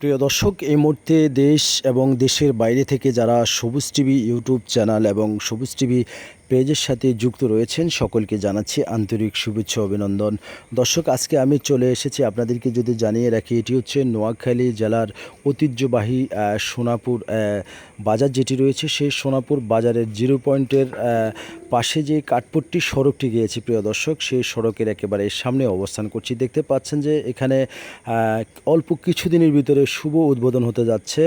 প্রিয় দর্শক, এই মুহূর্তে দেশ এবং দেশের বাইরে থেকে যারা সবুজ টিভি ইউটিউব চ্যানেল এবং সবুজ টিভি পেজের সাথে যুক্ত রয়েছেন, সকলকে জানাচ্ছি আন্তরিক শুভেচ্ছা অভিনন্দন। দর্শক, আজকে আমি চলে এসেছি আপনাদেরকে যদি জানিয়ে রাখি, এটি হচ্ছে নোয়াখালী জেলার ঐতিহ্যবাহী সোনাপুর বাজার যেটি রয়েছে, সেই সোনাপুর বাজারের জিরো পয়েন্টের পাশে যে কাঠপট্টি সড়কটি গিয়েছে, প্রিয় দর্শক, সেই সড়কের একেবারে সামনে অবস্থান করছি। দেখতে পাচ্ছেন যে এখানে অল্প কিছুদিনের ভিতরে শুভ উদ্বোধন হতে যাচ্ছে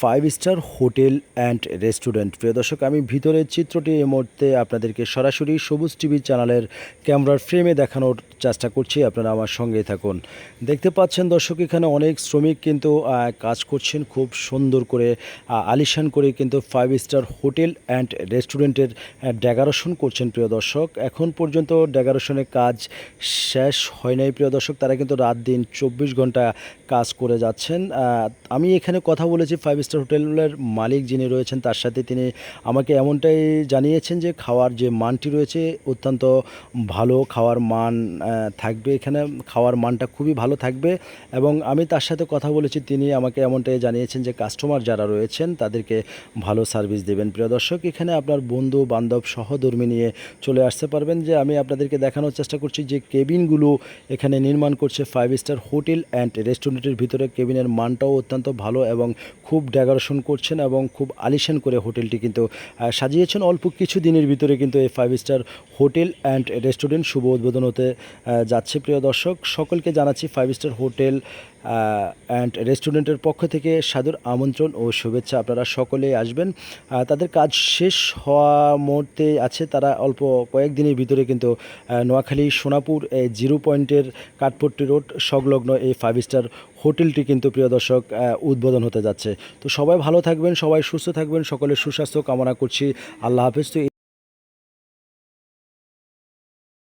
five star hotel and restaurant প্রিয় দর্শক, আমি ভিতরের চিত্রটি এই মুহূর্তে আপনাদেরকে সরাসরি সবুজ টিভি চ্যানেলের ক্যামেরার ফ্রেমে দেখানোর চেষ্টা করছি, আপনারা আমার সঙ্গে থাকুন। দেখতে পাচ্ছেন দর্শক, এখানে অনেক শ্রমিক কিন্তু কাজ করছেন, খুব সুন্দর করে আলিশান করে কিন্তু ফাইভ স্টার হোটেল অ্যান্ড রেস্টুরেন্টের ডেকোরেশন করছেন প্রিয় দর্শক। এখন পর্যন্ত ডেকোরেশনের কাজ শেষ হয় নাই প্রিয় দর্শক, তারা কিন্তু রাত দিন চব্বিশ ঘণ্টা কাজ করে যাচ্ছেন আহ, আমি এখানে কথা বলেছি ফাইভ স্টার হোটেলের মালিক যিনি রয়েছেন তার সাথে তিনি আমাকে এমনটাই জানিয়েছেন যে খাওয়ার যে মানটি রয়েছে অত্যন্ত ভালো খাওয়ার মান থাকবে এখানে। খাওয়ার মানটা খুবই ভালো থাকবে এবং আমি তার সাথে কথা বলেছি তিনি আমাকে এমনটাই জানিয়েছেন যে কাস্টমার যারা রয়েছেন তাদেরকে ভালো সার্ভিস দেবেন। প্রিয় দর্শক এখানে আপনার বন্ধু বান্ধব সহধর্মী নিয়ে চলে আসতে পারবেন যে আমি আপনাদেরকে দেখানোর চেষ্টা করছি যে কেবিনগুলো এখানে নির্মাণ করছে ফাইভ স্টার হোটেল অ্যান্ড রেস্টুরেন্টের ভিতরে। কেবিনের মানটাও অত্যন্ত ভালো এবং খুব ডেকোরেশন করছেন এবং খুব আলিশান করে হোটেলটি কিন্তু সাজিয়েছেন। অল্প কিছু দিনের ভিতরে কিন্তু এই five star hotel and restaurant শুভ উদ্বোধন হতে যাচ্ছে। প্রিয় দর্শক, সকলকে জানাচ্ছি ফাইভ স্টার হোটেল অ্যান্ড রেস্টুরেন্টের পক্ষ থেকে সাদর আমন্ত্রণ ও শুভেচ্ছা আপনারা সকলে আসবেন। তাদের কাজ শেষ হওয়া মুহূর্তে আছে, তারা অল্প কয়েকদিনের ভিতরে কিন্তু নোয়াখালী, সোনাপুর, এই জিরো পয়েন্টের কাঠপট্টি রোড, সংলগ্ন এই ফাইভ স্টার হোটেলটি কিন্তু প্রিয় দর্শক উদ্বোধন হতে যাচ্ছে। তো সবাই ভালো থাকবেন, সবাই সুস্থ থাকবেন, সকলের সুস্বাস্থ্য কামনা করছি। আল্লাহ হাফেজ। তো